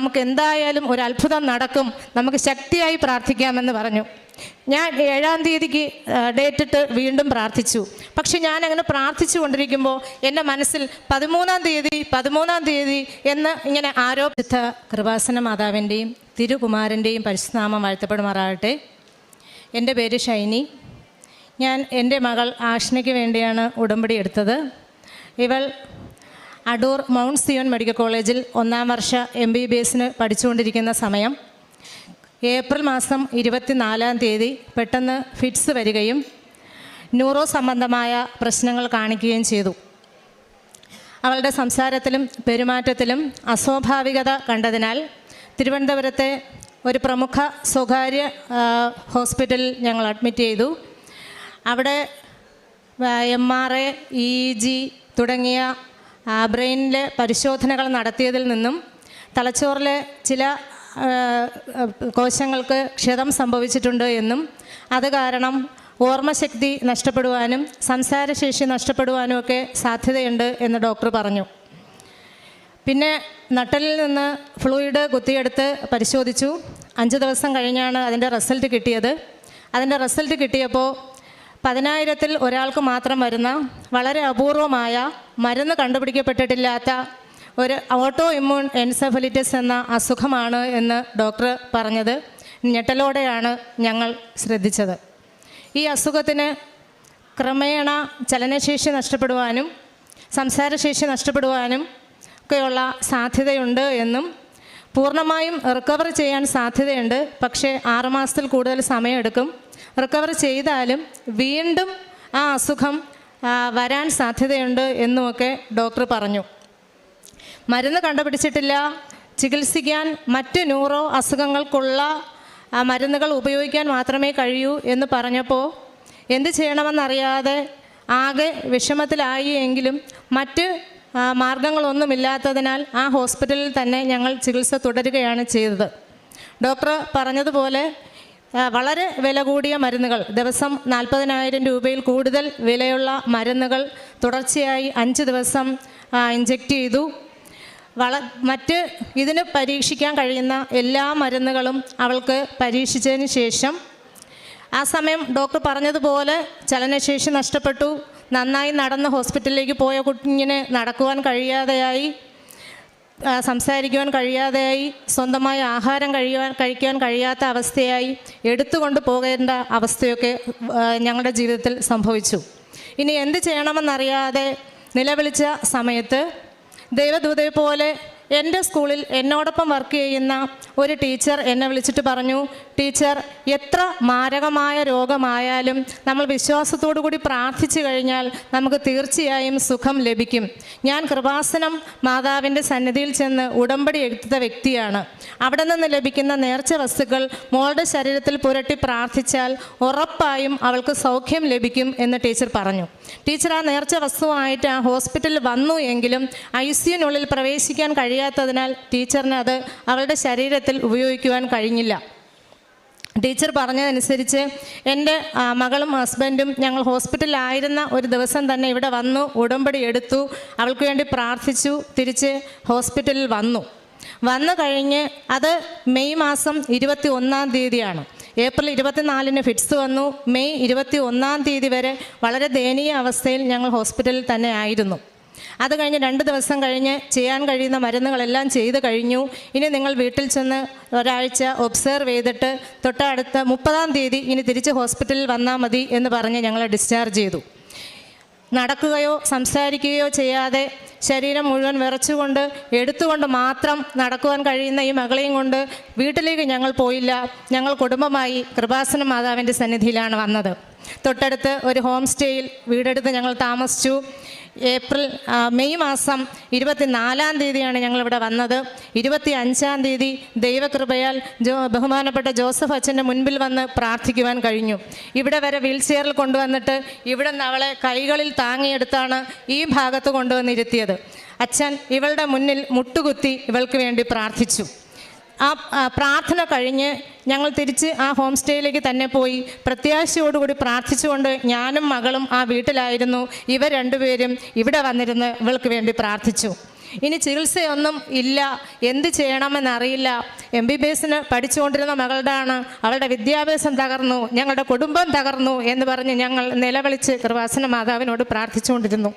നമുക്ക് എന്തായാലും ഒരു അത്ഭുതം നടക്കും. നമുക്ക് ശക്തിയായി പ്രാർത്ഥിക്കാമെന്ന് പറഞ്ഞു. ഞാൻ ഏഴാം തീയതിക്ക് ഡേറ്റിട്ട് വീണ്ടും പ്രാർത്ഥിച്ചു. പക്ഷെ ഞാൻ അങ്ങനെ പ്രാർത്ഥിച്ചു കൊണ്ടിരിക്കുമ്പോൾ എന്റെ മനസ്സിൽ പതിമൂന്നാം തീയതി പതിമൂന്നാം തീയതി എന്ന് ഇങ്ങനെ ആരോപിച്ച കൃപാസന മാതാവിന്റെയും തിരുകുമാരന്റെയും പരിശുനാമം വാഴ്ത്തപ്പെടുമാറാകട്ടെ. എന്റെ പേര് ഷൈനി. ഞാൻ എന്റെ മകൾ ആഷ്നയ്ക്ക് വേണ്ടിയാണ് ഉടമ്പടി എടുത്തത്. ഇവൾ അടൂർ മൗണ്ട് സിയോൺ മെഡിക്കൽ കോളേജിൽ ഒന്നാം വർഷ എം ബി ബി എസിന് പഠിച്ചുകൊണ്ടിരിക്കുന്ന സമയം. ഏപ്രിൽ മാസം ഇരുപത്തിനാലാം തീയതി പെട്ടെന്ന് ഫിറ്റ്സ് വരികയും ന്യൂറോ സംബന്ധമായ പ്രശ്നങ്ങൾ കാണിക്കുകയും ചെയ്തു. അവളുടെ സംസാരത്തിലും പെരുമാറ്റത്തിലും അസ്വാഭാവികത കണ്ടതിനാൽ തിരുവനന്തപുരത്തെ ഒരു പ്രമുഖ സ്വകാര്യ ഹോസ്പിറ്റലിൽ ഞങ്ങൾ അഡ്മിറ്റ് ചെയ്തു. അവിടെ M R A E G തുടങ്ങിയ ബ്രെയിനിലെ പരിശോധനകൾ നടത്തിയതിൽ നിന്നും തലച്ചോറിലെ ചില കോശങ്ങൾക്ക് ക്ഷതം സംഭവിച്ചിട്ടുണ്ട് എന്നും അത് കാരണം ഓർമ്മശക്തി നഷ്ടപ്പെടുവാനും സംസാരശേഷി നഷ്ടപ്പെടുവാനും ഒക്കെ സാധ്യതയുണ്ട് എന്ന് ഡോക്ടർ പറഞ്ഞു. പിന്നെ നട്ടലിൽ നിന്ന് ഫ്ലൂയിഡ് കുത്തിയെടുത്ത് പരിശോധിച്ചു. അഞ്ച് ദിവസം കഴിഞ്ഞാണ് അതിന്റെ റിസൾട്ട് കിട്ടിയത്. അതിന്റെ റിസൾട്ട് കിട്ടിയപ്പോൾ പതിനായിരത്തിൽ ഒരാൾക്ക് മാത്രം വരുന്ന വളരെ അപൂർവമായ മരുന്ന് കണ്ടുപിടിക്കപ്പെട്ടിട്ടില്ലാത്ത ഒരു ഓട്ടോ ഇമ്മ്യൂൺ എൻസെഫലിറ്റിസ് എന്ന അസുഖമാണ് എന്ന് ഡോക്ടർ പറഞ്ഞത്. ഞെട്ടലോടെയാണ് ഞങ്ങൾ ശ്രദ്ധിച്ചത്. ഈ അസുഖത്തിന് ക്രമേണ ചലനശേഷി നഷ്ടപ്പെടുവാനും സംസാരശേഷി നഷ്ടപ്പെടുവാനും ഒക്കെയുള്ള സാധ്യതയുണ്ട് എന്നും പൂർണമായും റിക്കവർ ചെയ്യാൻ സാധ്യതയുണ്ട്. പക്ഷേ ആറുമാസത്തിൽ കൂടുതൽ സമയമെടുക്കും. റിക്കവർ ചെയ്താലും വീണ്ടും ആ അസുഖം വരാൻ സാധ്യതയുണ്ട് എന്നുമൊക്കെ ഡോക്ടർ പറഞ്ഞു. മരുന്ന് കണ്ടുപിടിച്ചിട്ടില്ല. ചികിത്സിക്കാൻ മറ്റ് ന്യൂറോ അസുഖങ്ങൾക്കുള്ള മരുന്നുകൾ ഉപയോഗിക്കാൻ മാത്രമേ കഴിയൂ എന്ന് പറഞ്ഞപ്പോൾ എന്ത് ചെയ്യണമെന്നറിയാതെ ആകെ വിഷമത്തിലായി എങ്കിലും മറ്റ് മാർഗങ്ങളൊന്നുമില്ലാത്തതിനാൽ ആ ഹോസ്പിറ്റലിൽ തന്നെ ഞങ്ങൾ ചികിത്സ തുടരുകയാണ് ചെയ്തത്. ഡോക്ടർ പറഞ്ഞതുപോലെ വളരെ വില കൂടിയ മരുന്നുകൾ. ദിവസം നാൽപ്പതിനായിരം രൂപയിൽ കൂടുതൽ വിലയുള്ള മരുന്നുകൾ തുടർച്ചയായി അഞ്ച് ദിവസം ഇഞ്ചെക്റ്റ് ചെയ്തു. വള മറ്റ് ഇതിന് പരീക്ഷിക്കാൻ കഴിയുന്ന എല്ലാ മരുന്നുകളും അവൾക്ക് പരീക്ഷിച്ചതിന് ശേഷം ആ സമയം ഡോക്ടർ പറഞ്ഞതുപോലെ ചലനശേഷി നഷ്ടപ്പെട്ടു. നന്നായി നടന്ന് ഹോസ്പിറ്റലിലേക്ക് പോയ കുഞ്ഞിന് നടക്കുവാൻ കഴിയാതെയായി. സംസാരിക്കുവാൻ കഴിയാതെയായി സ്വന്തമായി ആഹാരം കഴിയുവാൻ കഴിക്കാൻ കഴിയാത്ത അവസ്ഥയായി എടുത്തുകൊണ്ട് പോകേണ്ട അവസ്ഥയൊക്കെ ഞങ്ങളുടെ ജീവിതത്തിൽ സംഭവിച്ചു. ഇനി എന്ത് ചെയ്യണമെന്നറിയാതെ നിലവിളിച്ച സമയത്ത് ദൈവദൂതയെ പോലെ എന്റെ സ്കൂളിൽ എന്നോടൊപ്പം വർക്ക് ചെയ്യുന്ന ഒരു ടീച്ചർ എന്നെ വിളിച്ചിട്ട് പറഞ്ഞു ടീച്ചർ എത്ര മാരകമായ രോഗമായാലും നമ്മൾ വിശ്വാസത്തോടു കൂടി പ്രാർത്ഥിച്ചു കഴിഞ്ഞാൽ നമുക്ക് തീർച്ചയായും സുഖം ലഭിക്കും. ഞാൻ കൃപാസനം മാതാവിന്റെ സന്നിധിയിൽ ചെന്ന് ഉടമ്പടി എടുത്ത വ്യക്തിയാണ്. അവിടെ നിന്ന് ലഭിക്കുന്ന നേർച്ച വസ്തുക്കൾ മോളുടെ ശരീരത്തിൽ പുരട്ടി പ്രാർത്ഥിച്ചാൽ ഉറപ്പായും അവൾക്ക് സൗഖ്യം ലഭിക്കും എന്ന് ടീച്ചർ പറഞ്ഞു. ടീച്ചർ ആ നേർച്ച വസ്തുവായിട്ട് ആ ഹോസ്പിറ്റലിൽ വന്നു എങ്കിലും ഐ സിയുനുള്ളിൽ പ്രവേശിക്കാൻ കഴിയാത്തതിനാൽ ടീച്ചറിന് അത് അവളുടെ ശരീരത്തിൽ ഉപയോഗിക്കുവാൻ കഴിഞ്ഞില്ല. ടീച്ചർ പറഞ്ഞതനുസരിച്ച് എന്റെ മകളും ഹസ്ബൻഡും ഞങ്ങൾ ഹോസ്പിറ്റലിലായിരുന്ന ഒരു ദിവസം തന്നെ ഇവിടെ വന്നു ഉടമ്പടി എടുത്തു അവൾക്ക് വേണ്ടി പ്രാർത്ഥിച്ചു തിരിച്ച് ഹോസ്പിറ്റലിൽ വന്നു. വന്നു കഴിഞ്ഞ് അത് മെയ് മാസം ഇരുപത്തി ഒന്നാം തീയതിയാണ്. ഏപ്രിൽ ഇരുപത്തിനാലിന് ഫിറ്റ്സ് വന്നു. മെയ് ഇരുപത്തി ഒന്നാം തീയതി വരെ വളരെ ദയനീയ അവസ്ഥയിൽ ഞങ്ങൾ ഹോസ്പിറ്റലിൽ തന്നെ ആയിരുന്നു. അത് കഴിഞ്ഞ് രണ്ട് ദിവസം കഴിഞ്ഞ് ചെയ്യാൻ കഴിയുന്ന മരുന്നുകളെല്ലാം ചെയ്ത് കഴിഞ്ഞു. ഇനി നിങ്ങൾ വീട്ടിൽ ചെന്ന് ഒരാഴ്ച ഒബ്സർവ് ചെയ്തിട്ട് തൊട്ടടുത്ത മുപ്പതാം തീയതി ഇനി തിരിച്ച് ഹോസ്പിറ്റലിൽ വന്നാൽ മതി എന്ന് പറഞ്ഞ് ഞങ്ങളെ ഡിസ്ചാർജ് ചെയ്തു. നടക്കുകയോ സംസാരിക്കുകയോ ചെയ്യാതെ ശരീരം മുഴുവൻ വിറച്ചുകൊണ്ട് എടുത്തുകൊണ്ട് മാത്രം നടക്കുവാൻ കഴിയുന്ന ഈ മകളെയും കൊണ്ട് വീട്ടിലേക്ക് ഞങ്ങൾ പോയില്ല. ഞങ്ങൾ കുടുംബമായി കൃപാസന മാതാവിന്റെ സന്നിധിയിലാണ് വന്നത്. തൊട്ടടുത്ത് ഒരു ഹോം സ്റ്റേയിൽ വീടെടുത്ത് ഞങ്ങൾ താമസിച്ചു. ഏപ്രിൽ മെയ് മാസം ഇരുപത്തിനാലാം തീയതിയാണ് ഞങ്ങളിവിടെ വന്നത്. ഇരുപത്തി അഞ്ചാം തീയതി ദൈവകൃപയാൽ ജോ ബഹുമാനപ്പെട്ട ജോസഫ് അച്ഛന്റെ മുൻപിൽ വന്ന് പ്രാർത്ഥിക്കുവാൻ കഴിഞ്ഞു. ഇവിടെ വരെ വീൽ ചെയറിൽ കൊണ്ടുവന്നിട്ട് ഇവിടെ നിന്ന് അവളെ കൈകളിൽ താങ്ങിയെടുത്താണ് ഈ ഭാഗത്ത് കൊണ്ടുവന്നിരുത്തിയത്. അച്ഛൻ ഇവളുടെ മുന്നിൽ മുട്ടുകുത്തി ഇവൾക്ക് വേണ്ടി പ്രാർത്ഥിച്ചു. ആ പ്രാർത്ഥന കഴിഞ്ഞ് ഞങ്ങൾ തിരിച്ച് ആ ഹോം സ്റ്റേയിലേക്ക് തന്നെ പോയി പ്രത്യാശയോടുകൂടി പ്രാർത്ഥിച്ചുകൊണ്ട് ഞാനും മകളും ആ വീട്ടിലായിരുന്നു. ഇവർ രണ്ടുപേരും ഇവിടെ വന്നിരുന്ന് ഇവൾക്ക് വേണ്ടി പ്രാർത്ഥിച്ചു. ഇനി ചികിത്സയൊന്നും ഇല്ല. എന്ത് ചെയ്യണമെന്നറിയില്ല. എം ബി ബി എസിന് പഠിച്ചുകൊണ്ടിരുന്ന മകളുടെയാണ് അവളുടെ വിദ്യാഭ്യാസം തകർന്നു ഞങ്ങളുടെ കുടുംബം തകർന്നു എന്ന് പറഞ്ഞ് ഞങ്ങൾ നിലവിളിച്ച് കൃപാസന മാതാവിനോട് പ്രാർത്ഥിച്ചുകൊണ്ടിരുന്നു.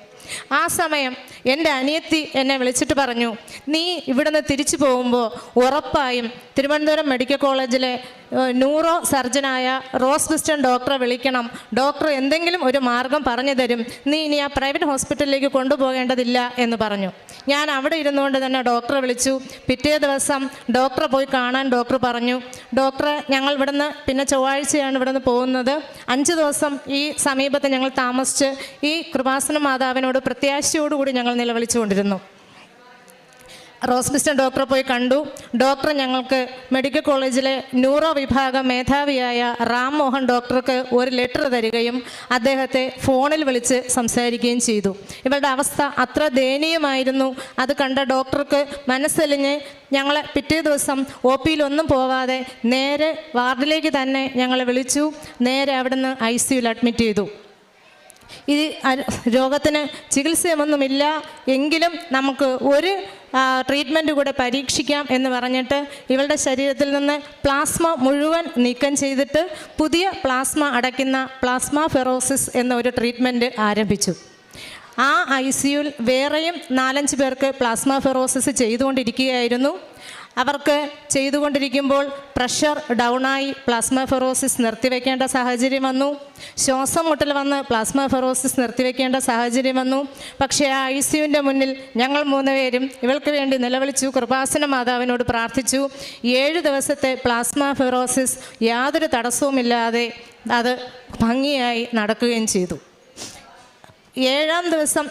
ആ സമയം എന്റെ അനിയത്തി എന്നെ വിളിച്ചിട്ട് പറഞ്ഞു നീ ഇവിടുന്ന് തിരിച്ചു പോകുമ്പോൾ ഉറപ്പായും തിരുവനന്തപുരം മെഡിക്കൽ കോളേജിലെ ന്യൂറോ സർജനായ റോസ് ബിസ്റ്റൺ ഡോക്ടറെ വിളിക്കണം. ഡോക്ടർ എന്തെങ്കിലും ഒരു മാർഗം പറഞ്ഞു തരും. നീ ഇനി ആ പ്രൈവറ്റ് ഹോസ്പിറ്റലിലേക്ക് കൊണ്ടുപോകേണ്ടതില്ല എന്ന് പറഞ്ഞു. ഞാൻ അവിടെ ഇരുന്നുകൊണ്ട് തന്നെ ഡോക്ടറെ വിളിച്ചു. പിറ്റേ ദിവസം ഡോക്ടറെ പോയി കാണാൻ ഡോക്ടർ പറഞ്ഞു. ഡോക്ടറെ ഞങ്ങൾ ഇവിടുന്ന് പിന്നെ ചൊവ്വാഴ്ചയാണ് ഇവിടുന്ന് പോകുന്നത്. അഞ്ച് ദിവസം ഈ സമീപത്ത് ഞങ്ങൾ താമസിച്ച് ഈ കൃപാസന മാതാവിനോട് പ്രത്യാശയോടുകൂടി ഞങ്ങൾ നിലവിളിച്ചുകൊണ്ടിരുന്നു. റോസ് ക്രിസ്റ്റ്യൻ ഡോക്ടറെ പോയി കണ്ടു. ഡോക്ടർ ഞങ്ങൾക്ക് മെഡിക്കൽ കോളേജിലെ ന്യൂറോ വിഭാഗ മേധാവിയായ റാം മോഹൻ ഡോക്ടർക്ക് ഒരു ലെറ്റർ തരികയും അദ്ദേഹത്തെ ഫോണിൽ വിളിച്ച് സംസാരിക്കുകയും ചെയ്തു. ഇവരുടെ അവസ്ഥ അത്ര ദയനീയമായിരുന്നു. അത് കണ്ട ഡോക്ടർക്ക് മനസ്സലിഞ്ഞ് ഞങ്ങളെ പിറ്റേ ദിവസം ഒ പിയിലൊന്നും പോവാതെ നേരെ വാർഡിലേക്ക് തന്നെ ഞങ്ങളെ വിളിച്ചു. നേരെ അവിടുന്ന് ഐ അഡ്മിറ്റ് ചെയ്തു. ഈ രോഗത്തിന് ചികിത്സയൊന്നുമില്ല. എങ്കിലും നമുക്ക് ഒരു ട്രീറ്റ്മെന്റ് കൂടെ പരീക്ഷിക്കാം എന്ന് പറഞ്ഞിട്ട് ഇവളുടെ ശരീരത്തിൽ നിന്ന് പ്ലാസ്മ മുഴുവൻ നീക്കം ചെയ്തിട്ട് പുതിയ പ്ലാസ്മ അടയ്ക്കുന്ന പ്ലാസ്മ ഫെറോസിസ് എന്ന ഒരു ട്രീറ്റ്മെന്റ് ആരംഭിച്ചു. ആ ഐ സിയുൽ വേറെയും നാലഞ്ച് പേർക്ക് പ്ലാസ്മ ഫെറോസിസ് ചെയ്തുകൊണ്ടിരിക്കുകയായിരുന്നു. അവർക്ക് ചെയ്തുകൊണ്ടിരിക്കുമ്പോൾ പ്രഷർ ഡൗണായി പ്ലാസ്മ ഫെറോസിസ് നിർത്തിവെക്കേണ്ട സാഹചര്യം വന്നു. ശ്വാസം മുട്ടൽ വന്ന് പ്ലാസ്മ ഫെറോസിസ് നിർത്തിവെക്കേണ്ട സാഹചര്യം വന്നു. പക്ഷേ ആ ഐ സിയുവിന്റെ മുന്നിൽ ഞങ്ങൾ മൂന്നുപേരും ഇവൾക്ക് വേണ്ടി നിലവിളിച്ചു കൃപാസന മാതാവിനോട് പ്രാർത്ഥിച്ചു. ഏഴ് ദിവസത്തെ പ്ലാസ്മ ഫെറോസിസ് യാതൊരു തടസ്സവുമില്ലാതെ അത് ഭംഗിയായി നടക്കുകയും ചെയ്തു. ഏഴാം ദിവസം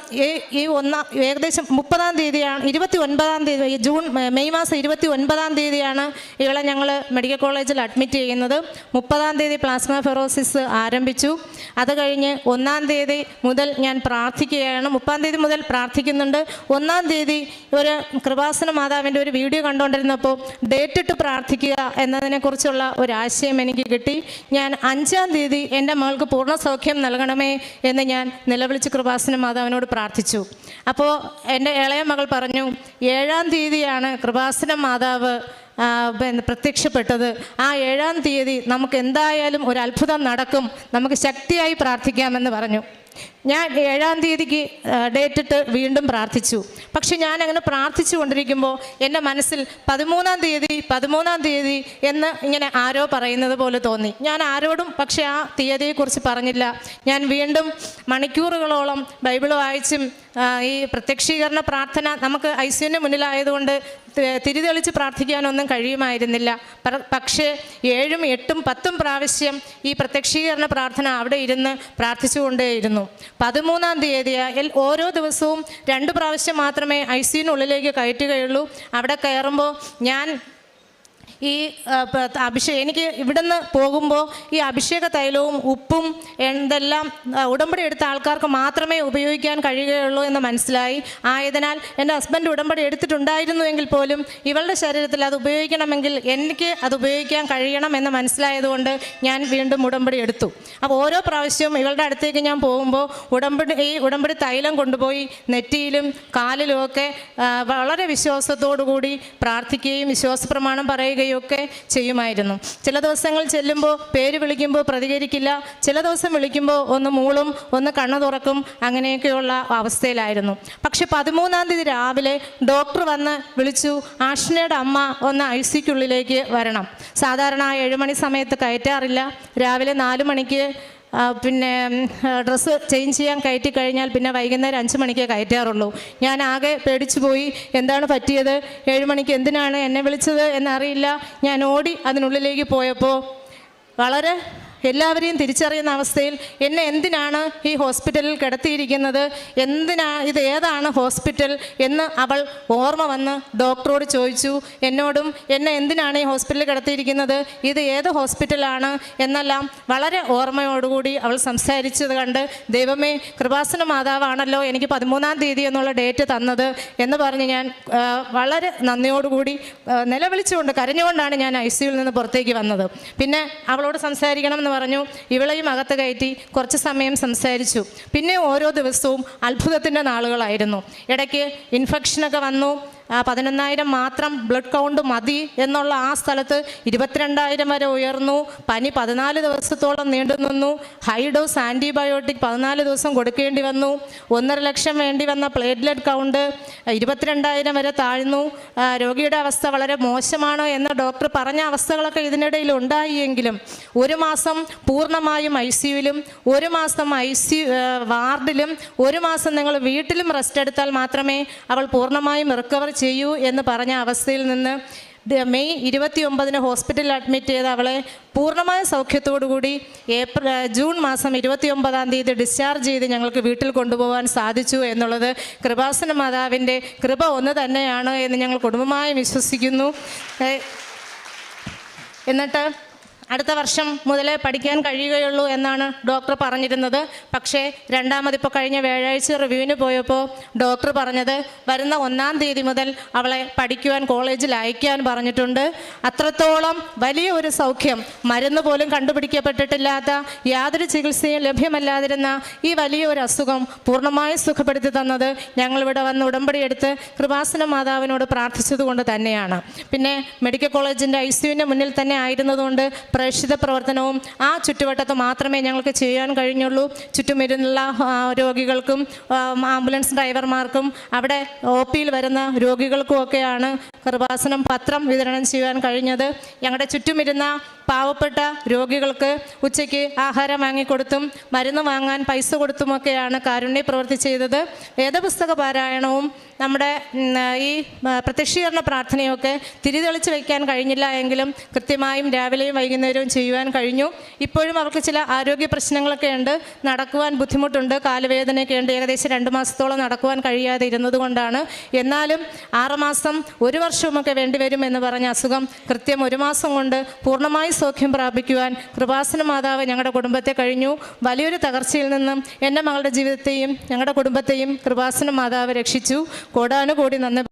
ഈ- ഒന്നാം ഏകദേശം മുപ്പതാം തീയതിയാണ് ഇരുപത്തി ഒൻപതാം തീയതി ജൂൺ മെയ് മാസം ഇരുപത്തി ഒൻപതാം തീയതിയാണ് ഇവളെ ഞങ്ങൾ മെഡിക്കൽ കോളേജിൽ അഡ്മിറ്റ് ചെയ്യുന്നത്. മുപ്പതാം തീയതി പ്ലാസ്മ ഫെറോസിസ് ആരംഭിച്ചു. അത് കഴിഞ്ഞ് ഒന്നാം തീയതി മുതൽ ഞാൻ പ്രാർത്ഥിക്കുകയാണ്. മുപ്പാം തീയതി മുതൽ പ്രാർത്ഥിക്കുന്നുണ്ട്. ഒന്നാം തീയതി ഒരു കൃപാസന മാതാവിന്റെ ഒരു വീഡിയോ കണ്ടുകൊണ്ടിരുന്നപ്പോൾ ഡേറ്റ് ഇട്ട് പ്രാർത്ഥിക്കുക എന്നതിനെക്കുറിച്ചുള്ള ഒരു ആശയം എനിക്ക് കിട്ടി. ഞാൻ അഞ്ചാം തീയതി എന്റെ മകൾക്ക് പൂർണ സൗഖ്യം നൽകണമേ എന്ന് ഞാൻ നിലവിളിച്ച് കൃപാസന മാതാവിനോട് പ്രാർത്ഥിച്ചു. അപ്പോൾ എന്റെ ഇളയ മകൾ പറഞ്ഞു ഏഴാം തീയതിയാണ് കൃപാസന മാതാവ് പ്രത്യക്ഷപ്പെട്ടത്. ആ ഏഴാം തീയതി നമുക്ക് എന്തായാലും ഒരു അത്ഭുതം നടക്കും. നമുക്ക് ശക്തിയായി പ്രാർത്ഥിക്കാമെന്ന് പറഞ്ഞു. ഞാൻ ഏഴാം തീയതിക്ക് ഡേറ്റിട്ട് വീണ്ടും പ്രാർത്ഥിച്ചു. പക്ഷെ ഞാൻ അങ്ങനെ പ്രാർത്ഥിച്ചു കൊണ്ടിരിക്കുമ്പോൾ എന്റെ മനസ്സിൽ പതിമൂന്നാം തീയതി പതിമൂന്നാം തീയതി എന്ന് ഇങ്ങനെ ആരോ പറയുന്നത് പോലെ തോന്നി. ഞാൻ ആരോടും പക്ഷെ ആ തീയതിയെക്കുറിച്ച് പറഞ്ഞില്ല. ഞാൻ വീണ്ടും മണിക്കൂറുകളോളം ബൈബിൾ വായിച്ചും ഈ പ്രത്യക്ഷീകരണ പ്രാർത്ഥന നമുക്ക് ഐശ്വര്യന് മുന്നിലായതുകൊണ്ട് തിരിതെളിച്ച് പ്രാർത്ഥിക്കാനൊന്നും കഴിയുമായിരുന്നില്ല. പക്ഷേ ഏഴും എട്ടും പത്തും പ്രാവശ്യം ഈ പ്രത്യക്ഷീകരണ പ്രാർത്ഥന അവിടെ ഇരുന്ന് പ്രാർത്ഥിച്ചുകൊണ്ടേയിരുന്നു. പതിമൂന്നാം തീയതിയിൽ ഓരോ ദിവസവും രണ്ട് പ്രാവശ്യം മാത്രമേ ഐ സിയുനുള്ളിലേക്ക് കയറ്റുകയുള്ളൂ. അവിടെ കയറുമ്പോൾ ഞാൻ ഈ അഭിഷേക എനിക്ക് ഇവിടുന്ന് പോകുമ്പോൾ ഈ അഭിഷേക തൈലവും ഉപ്പും എന്തെല്ലാം ഉടമ്പടി എടുത്ത ആൾക്കാർക്ക് മാത്രമേ ഉപയോഗിക്കാൻ കഴിയുകയുള്ളൂ എന്ന് മനസ്സിലായി. ആയതിനാൽ എന്റെ ഹസ്ബൻഡ് ഉടമ്പടി എടുത്തിട്ടുണ്ടായിരുന്നുവെങ്കിൽ പോലും ഇവളുടെ ശരീരത്തിൽ അത് ഉപയോഗിക്കണമെങ്കിൽ എനിക്ക് അത് ഉപയോഗിക്കാൻ കഴിയണം എന്ന് മനസ്സിലായതുകൊണ്ട് ഞാൻ വീണ്ടും ഉടമ്പടി എടുത്തു. അപ്പോൾ ഓരോ പ്രാവശ്യവും ഇവളുടെ അടുത്തേക്ക് ഞാൻ പോകുമ്പോൾ ഉടമ്പടി ഈ ഉടമ്പടി തൈലം കൊണ്ടുപോയി നെറ്റിയിലും കാലിലും ഒക്കെ വളരെ വിശ്വാസത്തോടു കൂടി പ്രാർത്ഥിക്കുകയും വിശ്വാസ പ്രമാണം പറയുകയും ഒക്കെ ചെയ്യുമായിരുന്നു. ചില ദിവസങ്ങൾ ചെല്ലുമ്പോൾ പേര് വിളിക്കുമ്പോൾ പ്രതികരിക്കില്ല. ചില ദിവസം വിളിക്കുമ്പോൾ ഒന്ന് മൂളും ഒന്ന് കണ്ണു തുറക്കും. അങ്ങനെയൊക്കെയുള്ള അവസ്ഥയിലായിരുന്നു. പക്ഷെ പതിമൂന്നാം തീയതി രാവിലെ ഡോക്ടർ വന്ന് വിളിച്ചു ആഷ്നയുടെ അമ്മ ഒന്ന് ഐ സിക്കുള്ളിലേക്ക് വരണം. സാധാരണ ഏഴുമണി സമയത്ത് കയറ്റാറില്ല. രാവിലെ നാല് മണിക്ക് പിന്നെ ഡ്രസ്സ് ചേഞ്ച് ചെയ്യാൻ കയറ്റി കഴിഞ്ഞാൽ പിന്നെ വൈകുന്നേരം അഞ്ച് മണിക്കേ കയറ്റാറുള്ളൂ. ഞാൻ ആകെ പേടിച്ചു പോയി. എന്താണ് പറ്റിയത്? ഏഴ് മണിക്ക് എന്തിനാണ് എന്നെ വിളിച്ചത് എന്നറിയില്ല. ഞാൻ ഓടി അതിനുള്ളിലേക്ക് പോയപ്പോൾ വളരെ എല്ലാവരെയും തിരിച്ചറിയുന്ന അവസ്ഥയിൽ എന്നെ എന്തിനാണ് ഈ ഹോസ്പിറ്റലിൽ കിടത്തിയിരിക്കുന്നത്? എന്തിനാ ഇത് ഏതാണ് ഹോസ്പിറ്റൽ എന്ന് അവൾ ഓർമ്മ വന്ന് ഡോക്ടറോട് ചോദിച്ചു. എന്നോടും എന്നെ എന്തിനാണ് ഈ ഹോസ്പിറ്റലിൽ കിടത്തിയിരിക്കുന്നത്? ഇത് ഏത് ഹോസ്പിറ്റലാണ്? എന്നെല്ലാം വളരെ ഓർമ്മയോടുകൂടി അവൾ സംസാരിച്ചത് കണ്ട് ദൈവമേ കൃപാസന മാതാവാണല്ലോ എനിക്ക് പതിമൂന്നാം തീയതി എന്നുള്ള ഡേറ്റ് തന്നത് എന്ന് പറഞ്ഞ് ഞാൻ വളരെ നന്ദിയോടുകൂടി നിലവിളിച്ചുകൊണ്ട് കരഞ്ഞുകൊണ്ടാണ് ഞാൻ ഐ സിയുയിൽ നിന്ന് പുറത്തേക്ക് വന്നത്. പിന്നെ അവളോട് സംസാരിക്കണം എന്ന് പറഞ്ഞു ഇവളെയും അകത്ത് കയറ്റി കുറച്ച് സമയം സംസാരിച്ചു. പിന്നെ ഓരോ ദിവസവും അത്ഭുതത്തിന്റെ നാളുകളായിരുന്നു. ഇടയ്ക്ക് ഇൻഫെക്ഷനൊക്കെ വന്നു. പതിനൊന്നായിരം മാത്രം ബ്ലഡ് കൗണ്ട് മതി എന്നുള്ള ആ സ്ഥലത്ത് ഇരുപത്തിരണ്ടായിരം വരെ ഉയർന്നു. പനി പതിനാല് ദിവസത്തോളം നീണ്ടു നിന്നു. ഹൈ ഡോസ് ആന്റിബയോട്ടിക് പതിനാല് ദിവസം കൊടുക്കേണ്ടി വന്നു. ഒന്നര ലക്ഷം വേണ്ടി വന്ന പ്ലേറ്റ്ലെറ്റ് കൗണ്ട് ഇരുപത്തിരണ്ടായിരം വരെ താഴ്ന്നു. രോഗിയുടെ അവസ്ഥ വളരെ മോശമാണ് എന്ന് ഡോക്ടർ പറഞ്ഞ അവസ്ഥകളൊക്കെ ഇതിനിടയിൽ ഉണ്ടായിയെങ്കിലും ഒരു മാസം പൂർണമായും ഐ സിയുലും ഒരു മാസം ഐ സി വാർഡിലും ഒരു മാസം നിങ്ങൾ വീട്ടിലും റെസ്റ്റ് എടുത്താൽ മാത്രമേ അവൾ പൂർണമായും റിക്കവർ ചെയ്യൂ എന്ന് പറഞ്ഞ അവസ്ഥയിൽ നിന്ന് മെയ് ഇരുപത്തി ഒമ്പതിന് ഹോസ്പിറ്റലിൽ അഡ്മിറ്റ് ചെയ്ത അവളെ പൂർണമായ സൗഖ്യത്തോടുകൂടി ഏപ്രിൽ ജൂൺ മാസം ഇരുപത്തി ഒമ്പതാം തീയതി ഡിസ്ചാർജ് ചെയ്ത് ഞങ്ങൾക്ക് വീട്ടിൽ കൊണ്ടുപോകാൻ സാധിച്ചു എന്നുള്ളത് കൃപാസന മാതാവിന്റെ കൃപ ഒന്ന് തന്നെയാണ് എന്ന് ഞങ്ങൾ കുടുംബമായി വിശ്വസിക്കുന്നു. എന്നിട്ട് അടുത്ത വർഷം മുതലേ പഠിക്കാൻ കഴിയുകയുള്ളൂ എന്നാണ് ഡോക്ടർ പറഞ്ഞിരുന്നത്. പക്ഷേ രണ്ടാമതിപ്പോൾ കഴിഞ്ഞ വ്യാഴാഴ്ച റിവ്യൂവിന് പോയപ്പോൾ ഡോക്ടർ പറഞ്ഞത് വരുന്ന ഒന്നാം തീയതി മുതൽ അവളെ പഠിക്കുവാൻ കോളേജിൽ അയക്കാൻ പറഞ്ഞിട്ടുണ്ട്. അത്രത്തോളം വലിയ ഒരു സൗഖ്യം. മരുന്ന് പോലും കണ്ടുപിടിക്കപ്പെട്ടിട്ടില്ലാത്ത യാതൊരു ചികിത്സയും ലഭ്യമല്ലാതിരുന്ന ഈ വലിയ ഒരു അസുഖം പൂർണമായി സുഖപ്പെടുത്തി തന്നത് ഞങ്ങളിവിടെ വന്ന് ഉടമ്പടി എടുത്ത് കൃപാസന മാതാവിനോട് പ്രാർത്ഥിച്ചതുകൊണ്ട് തന്നെയാണ്. പിന്നെ മെഡിക്കൽ കോളേജിന്റെ ഐ സിയുവിന്റെ മുന്നിൽ തന്നെ ആയിരുന്നതുകൊണ്ട് പ്രേക്ഷിത പ്രവർത്തനവും ആ ചുറ്റുവട്ടത്ത് മാത്രമേ ഞങ്ങൾക്ക് ചെയ്യാൻ കഴിഞ്ഞുള്ളൂ. ചുറ്റുമിരുന്നുള്ള രോഗികൾക്കും ആംബുലൻസ് ഡ്രൈവർമാർക്കും അവിടെ ഒ പിയിൽ വരുന്ന രോഗികൾക്കും ഒക്കെയാണ് കൃപാസനം പത്രം വിതരണം ചെയ്യാൻ കഴിഞ്ഞത്. ഞങ്ങളുടെ ചുറ്റുമിരുന്ന പാവപ്പെട്ട രോഗികൾക്ക് ഉച്ചയ്ക്ക് ആഹാരം വാങ്ങിക്കൊടുത്തും മരുന്ന് വാങ്ങാൻ പൈസ കൊടുത്തുമൊക്കെയാണ് കാരുണ്യ പ്രവൃത്തി ചെയ്തത്. വേദപുസ്തക പാരായണവും നമ്മുടെ ഈ പ്രത്യക്ഷീകരണ പ്രാർത്ഥനയൊക്കെ തിരിതെളിച്ച് വയ്ക്കാൻ കഴിഞ്ഞില്ല എങ്കിലും കൃത്യമായും രാവിലെയും വൈകുന്നേരവും ചെയ്യുവാൻ കഴിഞ്ഞു. ഇപ്പോഴും അവർക്ക് ചില ആരോഗ്യ പ്രശ്നങ്ങളൊക്കെ ഉണ്ട്. നടക്കുവാൻ ബുദ്ധിമുട്ടുണ്ട്. കാലുവേദനയൊക്കെ ഉണ്ട്. ഏകദേശം രണ്ട് മാസത്തോളം നടക്കുവാൻ കഴിയാതെ ഇരുന്നതുകൊണ്ടാണ്. എന്നാലും ആറുമാസം ഒരു വർഷവുമൊക്കെ വേണ്ടിവരും എന്ന് പറഞ്ഞ അസുഖം കൃത്യം ഒരു മാസം കൊണ്ട് പൂർണമായി സൗഖ്യം പ്രാപിക്കുവാൻ കൃപാസന മാതാവ് ഞങ്ങളുടെ കുടുംബത്തെ കഴിഞ്ഞു. വലിയൊരു തകർച്ചയിൽ നിന്നും എന്റെ മകളുടെ ജീവിതത്തെയും ഞങ്ങളുടെ കുടുംബത്തെയും കൃപാസന മാതാവ് രക്ഷിച്ചു. കോടാനുകോടി നന്ദി.